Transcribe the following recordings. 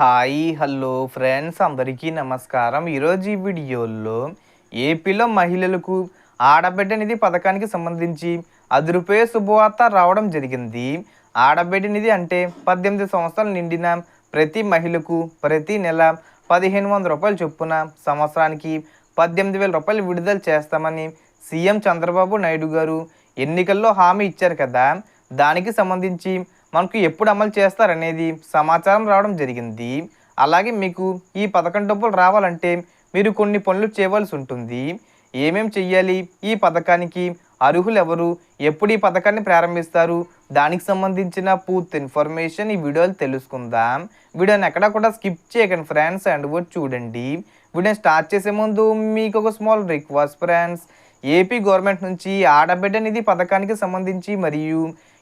Hi hello friends అందరికీ నమస్కారం. ఈరోజు ఈ వీడియోలో ఏపీలో మహిళలకు ఆడబిడ్డ నిధి పథకానికి సంబంధించి అది రూపాయ శుభవార్త రావడం జరిగింది. ఆడబిడ్డ నిధి అంటే పద్దెనిమిది సంవత్సరాలు నిండిన ప్రతి మహిళకు ప్రతి నెల పదిహేను వందల రూపాయలు చొప్పున సంవత్సరానికి పద్దెనిమిది వేల రూపాయలు విడుదల చేస్తామని సీఎం చంద్రబాబు నాయుడు గారు ఎన్నికల్లో హామీ ఇచ్చారు కదా. దానికి సంబంధించి మనకు ఎప్పుడు అమలు చేస్తారనేది సమాచారం రావడం జరిగింది. అలాగే మీకు ఈ పథకం డబ్బులు రావాలంటే మీరు కొన్ని పనులు చేయవలసి ఉంటుంది. ఏమేం చెయ్యాలి? ఈ పథకానికి అర్హులు ఎవరు ఎప్పుడు ఈ పథకాన్ని ప్రారంభిస్తారు? దానికి సంబంధించిన పూర్తి ఇన్ఫర్మేషన్ ఈ వీడియోలు తెలుసుకుందాం. వీడియోని ఎక్కడ కూడా స్కిప్ చేయకండి ఫ్రెండ్స్ అండ్ కూడా చూడండి. వీడియోని స్టార్ట్ చేసే ముందు మీకు ఒక small request friends. AP government నుంచి ఆడబిడ్డ నిధి పథకానికి సంబంధించి మరియు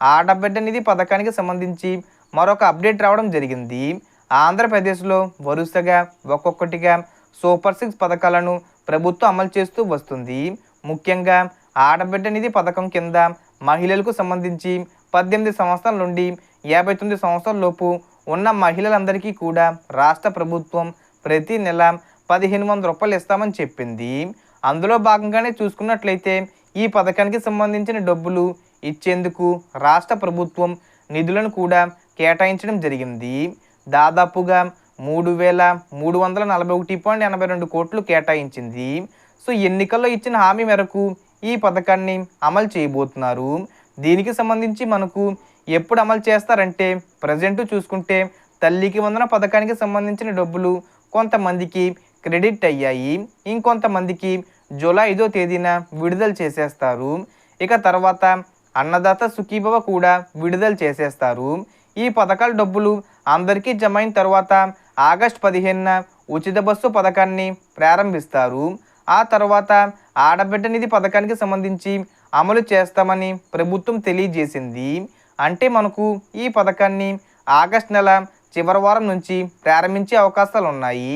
ఆడబిడ్డ నిధి పథకానికి సంబంధించి మరొక అప్డేట్ రావడం జరిగింది. ఆంధ్రప్రదేశ్లో వరుసగా ఒక్కొక్కటిగా సూపర్ సిక్స్ పథకాలను ప్రభుత్వం అమలు చేస్తూ వస్తుంది. ముఖ్యంగా ఆడబిడ్డ నిధి పథకం కింద మహిళలకు సంబంధించి పద్దెనిమిది సంవత్సరాల నుండి యాభై తొమ్మిది సంవత్సరాల లోపు ఉన్న మహిళలందరికీ కూడా రాష్ట్ర ప్రభుత్వం ప్రతి నెల పదిహేను వందల రూపాయలు ఇస్తామని చెప్పింది. అందులో భాగంగానే చూసుకున్నట్లయితే ఈ పథకానికి సంబంధించిన డబ్బులు ఇచ్చేందుకు రాష్ట్ర ప్రభుత్వం నిధులను కూడా కేటాయించడం జరిగింది. దాదాపుగా మూడు వేల మూడు వందల నలభై ఒకటి పాయింట్ ఎనభై రెండు కోట్లు కేటాయించింది. సో ఎన్నికల్లో ఇచ్చిన హామీ మేరకు ఈ పథకాన్ని అమలు చేయబోతున్నారు. దీనికి సంబంధించి మనకు ఎప్పుడు అమలు చేస్తారంటే ప్రజెంట్ చూసుకుంటే తల్లికి వందన పథకానికి సంబంధించిన డబ్బులు కొంతమందికి క్రెడిట్ అయ్యాయి. ఇంకొంతమందికి జూలై ఐదో తేదీన విడుదల చేసేస్తారు. ఇక తర్వాత అన్నదాత సుఖీభవ కూడా విడుదల చేసేస్తారు. ఈ పథకాల డబ్బులు అందరికీ జమ అయిన తర్వాత ఆగస్ట్ పదిహేనున ఉచిత బస్సు పథకాన్ని ప్రారంభిస్తారు. ఆ తర్వాత ఆడబిడ్డ నిధి పథకానికి సంబంధించి అమలు చేస్తామని ప్రభుత్వం తెలియజేసింది. అంటే మనకు ఈ పథకాన్ని ఆగస్ట్ నెల చివరి వారం నుంచి ప్రారంభించే అవకాశాలు ఉన్నాయి.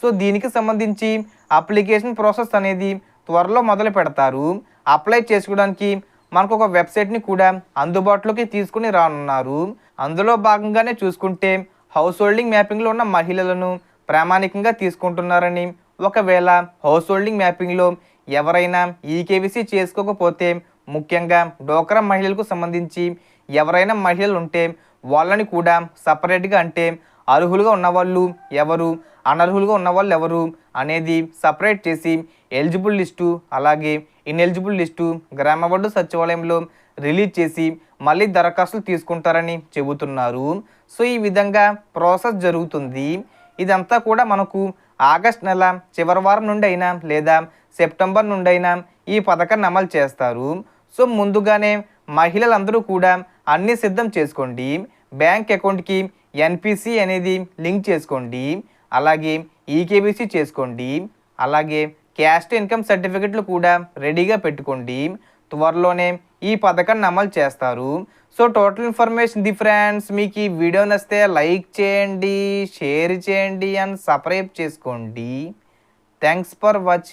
సో దీనికి సంబంధించి అప్లికేషన్ ప్రాసెస్ అనేది త్వరలో మొదలు పెడతారు అప్లై చేసుకోవడానికి మనకు ఒక వెబ్సైట్ని కూడా అందుబాటులోకి తీసుకుని రానున్నారు. అందులో భాగంగానే చూసుకుంటే హౌస్ హోల్డింగ్ మ్యాపింగ్లో ఉన్న మహిళలను ప్రామాణికంగా తీసుకుంటున్నారని ఒకవేళ హౌస్ హోల్డింగ్ మ్యాపింగ్లో ఎవరైనా ఈకేవీసీ చేసుకోకపోతే ముఖ్యంగా డోక్రా మహిళలకు సంబంధించి ఎవరైనా మహిళలు ఉంటే వాళ్ళని కూడా సపరేట్గా అంటే అర్హులుగా ఉన్నవాళ్ళు ఎవరు అనర్హులుగా ఉన్నవాళ్ళు ఎవరు అనేది సపరేట్ చేసి ఎలిజిబుల్ లిస్టు అలాగే ఇన్ఎలిజిబుల్ లిస్టు గ్రామవడ్డు సచివాలయంలో రిలీజ్ చేసి మళ్ళీ దరఖాస్తులు తీసుకుంటారని చెబుతున్నారు. సో ఈ విధంగా ప్రాసెస్ జరుగుతుంది. ఇదంతా కూడా మనకు ఆగస్ట్ నెల చివరి వారం నుండి అయినా లేదా సెప్టెంబర్ నుండి అయినా ఈ పథకాన్ని అమలు చేస్తారు. సో ముందుగానే మహిళలందరూ కూడా అన్నీ సిద్ధం చేసుకోండి. బ్యాంక్ అకౌంట్కి ఎన్పిసి అనేది లింక్ చేసుకోండి. అలాగే ఈకేబీసీ చేసుకోండి. అలాగే క్యాస్ట్ ఇన్కమ్ సర్టిఫికెట్లు కూడా రెడీగా పెట్టుకోండి. త్వరలోనే ఈ పథకాన్ని అమలు చేస్తారు. So total information the friends మీకు ఈ వీడియో నచ్చితే లైక్ చేయండి షేర్ చేయండి అండ్ సబ్స్క్రైబ్ చేసుకోండి. Thanks for watching.